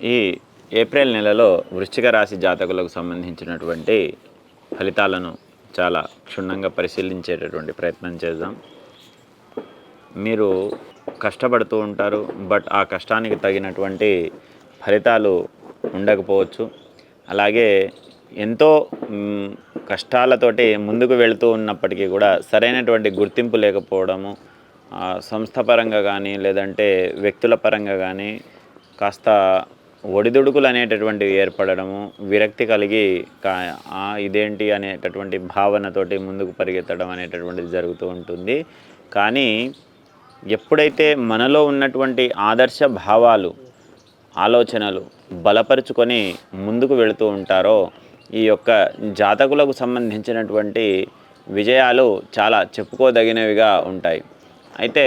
ఈ ఏప్రిల్ నెలలో వృశ్చిక రాశి జాతకులకు సంబంధించినటువంటి ఫలితాలను చాలా క్షుణ్ణంగా పరిశీలించేటటువంటి ప్రయత్నం చేద్దాం. మీరు కష్టపడుతూ ఉంటారు బట్ ఆ కష్టానికి తగినటువంటి ఫలితాలు ఉండకపోవచ్చు. అలాగే ఎంతో కష్టాలతోటి ముందుకు వెళుతూ ఉన్నప్పటికీ కూడా సరైనటువంటి గుర్తింపు లేకపోవడము ఆ, సంస్థ పరంగా కానీ లేదంటే వ్యక్తుల పరంగా కానీ కాస్త ఒడిదుడుకులు అనేటటువంటివి ఏర్పడడము విరక్తి కలిగి ఇదేంటి అనేటటువంటి భావనతోటి ముందుకు పరిగెత్తడం అనేటటువంటిది జరుగుతూ ఉంటుంది. కానీ ఎప్పుడైతే మనలో ఉన్నటువంటి ఆదర్శ భావాలు ఆలోచనలు బలపరుచుకొని ముందుకు వెళుతూ ఉంటారో ఈ యొక్క జాతకులకు సంబంధించినటువంటి విజయాలు చాలా చెప్పుకోదగినవిగా ఉంటాయి. అయితే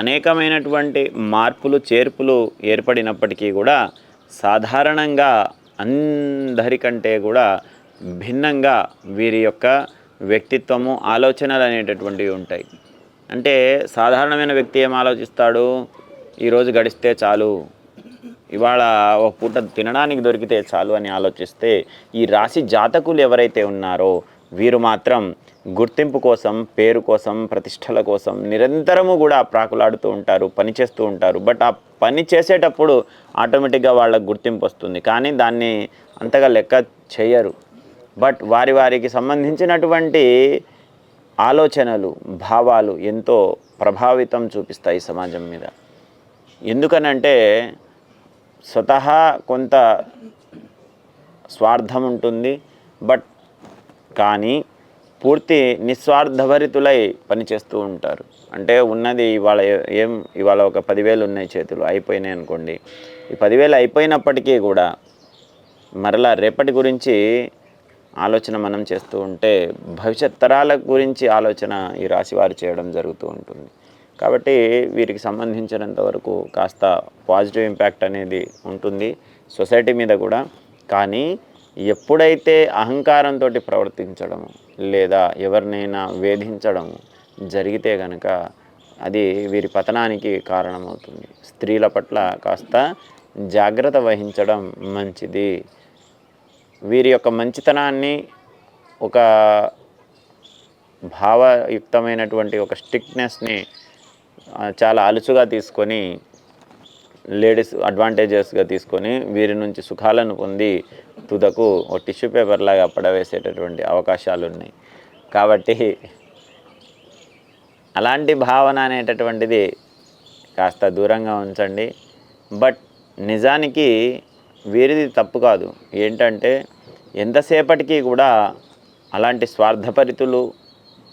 అనేకమైనటువంటి మార్పులు చేర్పులు ఏర్పడినప్పటికీ కూడా సాధారణంగా అందరికంటే కూడా భిన్నంగా వీరి యొక్క వ్యక్తిత్వము ఆలోచనలు అనేటటువంటివి ఉంటాయి. అంటే సాధారణమైన వ్యక్తి ఏం ఆలోచిస్తాడు? ఈరోజు గడిస్తే చాలు. ఇవాళ ఒక పూట తినడానికి దొరికితే చాలు అని ఆలోచిస్తే ఈ రాశి జాతకులు ఎవరైతే ఉన్నారో వీరు మాత్రం గుర్తింపు కోసం పేరు కోసం ప్రతిష్టల కోసం నిరంతరము కూడా ప్రాకులాడుతూ ఉంటారు పని చేస్తూ ఉంటారు. బట్ ఆ పని చేసేటప్పుడు ఆటోమేటిక్గా వాళ్ళకు గుర్తింపు వస్తుంది. కానీ దాన్ని అంతగా లెక్క చేయరు. బట్ వారి వారికి సంబంధించినటువంటి ఆలోచనలు భావాలు ఎంతో ప్రభావితం చూపిస్తాయి సమాజం మీద. ఎందుకనంటే స్వతహా కొంత స్వార్థం ఉంటుంది. బట్ కానీ పూర్తి నిస్వార్థభరితులై పనిచేస్తూ ఉంటారు. అంటే ఉన్నది ఇవాళ ఏం ఇవాళ ఒక పదివేలు ఉన్నాయి చేతులు అయిపోయినాయి అనుకోండి. ఈ పదివేలు అయిపోయినప్పటికీ కూడా మరలా రేపటి గురించి ఆలోచన మనం చేస్తూ ఉంటే భవిష్యత్ తరాల గురించి ఆలోచన ఈ రాశి వారు చేయడం జరుగుతూ ఉంటుంది. కాబట్టి వీరికి సంబంధించినంత వరకు కాస్త పాజిటివ్ ఇంపాక్ట్ అనేది ఉంటుంది సొసైటీ మీద కూడా. కానీ ఎప్పుడైతే అహంకారంతో ప్రవర్తించడము లేదా ఎవరినైనా వేధించడము జరిగితే కనుక అది వీరి పతనానికి కారణమవుతుంది. స్త్రీల పట్ల కాస్త జాగ్రత్త వహించడం మంచిది. వీరి యొక్క మంచితనాన్ని ఒక భావయుక్తమైనటువంటి ఒక స్టిక్నెస్ని చాలా అలుసుగా తీసుకొని లేడీస్ అడ్వాంటేజెస్గా తీసుకొని వీరి నుంచి సుఖాలను పొంది తుదకు ఒక టిష్యూ పేపర్ లాగా పడవేసేటటువంటి అవకాశాలు ఉన్నాయి కాబట్టి అలాంటి భావన అనేటటువంటిది కాస్త దూరంగా ఉంచండి. బట్ నిజానికి వీరిది తప్పు కాదు. ఏంటంటే ఎంతసేపటికి కూడా అలాంటి స్వార్థపరితులు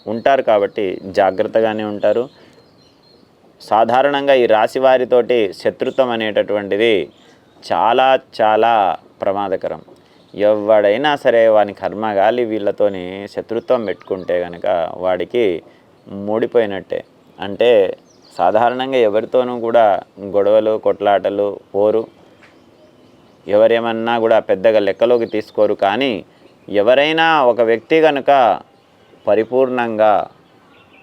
ఉంటారు కాబట్టి జాగ్రత్తగానే ఉంటారు. సాధారణంగా ఈ రాశి వారితోటి శత్రుత్వం అనేటటువంటిది చాలా చాలా ప్రమాదకరం. ఎవడైనా సరే వాని కర్మగాలి వీళ్ళతోని శత్రుత్వం పెట్టుకుంటే కనుక వాడికి మూడిపోయినట్టే. అంటే సాధారణంగా ఎవరితోనూ కూడా గొడవలు కొట్లాటలు పోరు. ఎవరేమన్నా కూడా పెద్దగా లెక్కలోకి తీసుకోరు. కానీ ఎవరైనా ఒక వ్యక్తి కనుక పరిపూర్ణంగా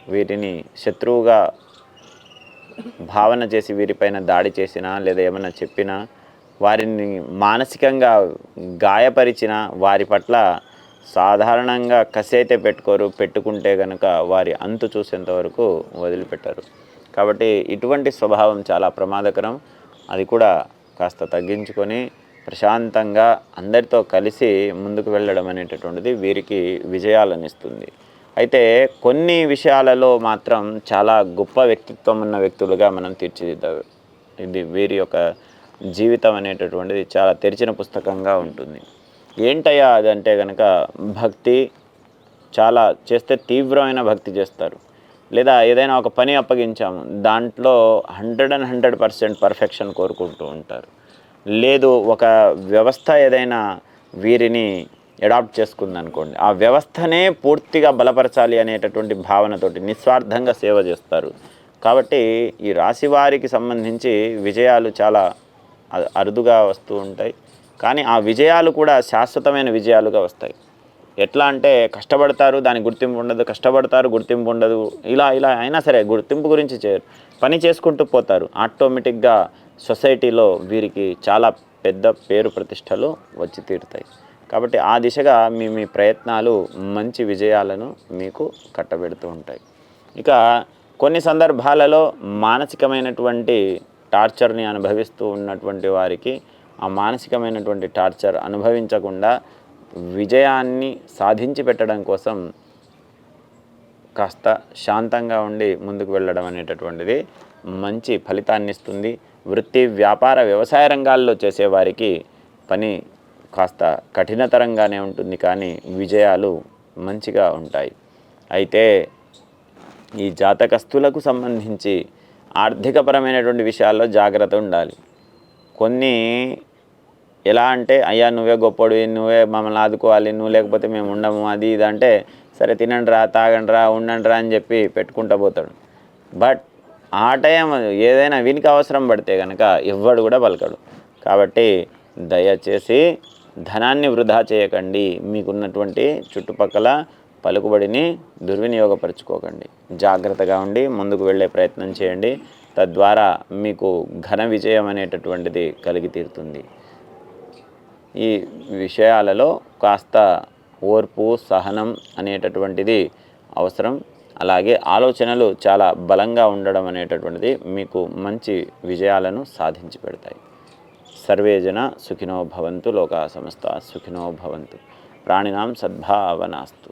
వీటిని శత్రువుగా భావన చేసి వీరిపైన దాడి చేసినా లేదా ఏమైనా చెప్పినా వారిని మానసికంగా గాయపరిచిన వారి పట్ల సాధారణంగా కసి అయితే పెట్టుకోరు పెట్టుకుంటే కనుక వారి అంతు చూసేంత వరకు వదిలిపెట్టరు. కాబట్టి ఇటువంటి స్వభావం చాలా ప్రమాదకరం. అది కూడా కాస్త తగ్గించుకొని ప్రశాంతంగా అందరితో కలిసి ముందుకు వెళ్ళడం అనేటటువంటిది వీరికి విజయాలను ఇస్తుంది అయితే కొన్ని విషయాలలో మాత్రం చాలా గొప్ప వ్యక్తిత్వం ఉన్న వ్యక్తులుగా మనం తీర్చిదిద్దాం ఇది వీరి యొక్క జీవితం అనేటటువంటిది చాలా తెరిచిన పుస్తకంగా ఉంటుంది. ఏంటయ్యా అదంటే కనుక భక్తి చాలా చేస్తే తీవ్రమైన భక్తి చేస్తారు. లేదా ఏదైనా ఒక పని అప్పగించాము దాంట్లో hundred and hundred percent perfection కోరుకుంటూ ఉంటారు. లేదు ఒక వ్యవస్థ ఏదైనా వీరిని అడాప్ట్ చేసుకుందనుకోండి ఆ వ్యవస్థనే పూర్తిగా బలపరచాలి అనేటటువంటి భావనతోటి నిస్వార్థంగా సేవ చేస్తారు. కాబట్టి ఈ రాశి వారికి సంబంధించి విజయాలు చాలా అరుదుగా వస్తూ ఉంటాయి. కానీ ఆ విజయాలు కూడా శాశ్వతమైన విజయాలుగా వస్తాయి. ఎట్లా అంటే కష్టపడతారు దాని గుర్తింపు ఉండదు కష్టపడతారు గుర్తింపు ఉండదు ఇలా ఇలా అయినా సరే గుర్తింపు గురించి చేయరు పని చేసుకుంటూ పోతారు. ఆటోమేటిక్గా సొసైటీలో వీరికి చాలా పెద్ద పేరు ప్రతిష్టలు వచ్చి తీరుతాయి. కాబట్టి ఆ దిశగా మీ మీ ప్రయత్నాలు మంచి విజయాలను మీకు కట్టబెడుతూ ఉంటాయి. ఇక కొన్ని సందర్భాలలో మానసికమైనటువంటి టార్చర్ని అనుభవిస్తూ ఉన్నటువంటి వారికి ఆ మానసికమైనటువంటి టార్చర్ అనుభవించకుండా విజయాన్ని సాధించి పెట్టడం కోసం కాస్త శాంతంగా ఉండి ముందుకు వెళ్ళడం అనేటటువంటిది మంచి ఫలితాన్ని ఇస్తుంది. వృత్తి వ్యాపార వ్యవసాయ రంగాల్లో చేసేవారికి పని కాస్త కఠినతరంగానే ఉంటుంది కానీ విజయాలు మంచిగా ఉంటాయి. అయితే ఈ జాతకస్తులకు సంబంధించి ఆర్థికపరమైనటువంటి విషయాల్లో జాగ్రత్త ఉండాలి. కొన్ని ఎలా అంటే అయ్యా నువ్వే గొప్పడు నువ్వే మమ్మల్ని ఆదుకోవాలి నువ్వు లేకపోతే మేము ఉండము అది ఇది అంటే సరే తినండి రా తాగండి రా ఉండండి రా అని చెప్పి పెట్టుకుంటా పోతాడు. బట్ ఆ టైం ఏదైనా వీనికి అవసరం పడితే కనుక ఎవ్వడు కూడా పలకడు. కాబట్టి దయచేసి ధనాన్ని వృధా చేయకండి. మీకున్నటువంటి చుట్టుపక్కల పలుకుబడిని దుర్వినియోగపరచుకోకండి. జాగ్రత్తగా ఉండి ముందుకు వెళ్ళే ప్రయత్నం చేయండి. తద్వారా మీకు ఘన విజయం అనేటటువంటిది కలిగి తీరుతుంది. ఈ విషయాలలో కాస్త ఓర్పు సహనం అనేటటువంటిది అవసరం. అలాగే ఆలోచనలు చాలా బలంగా ఉండడం అనేటటువంటిది మీకు మంచి విజయాలను సాధించి పెడతాయి. సర్వే జన సుఖినో భవంతు లోకా సమస్త సుఖినో భవంతు. ప్రాణినాం సద్భావనాస్తు.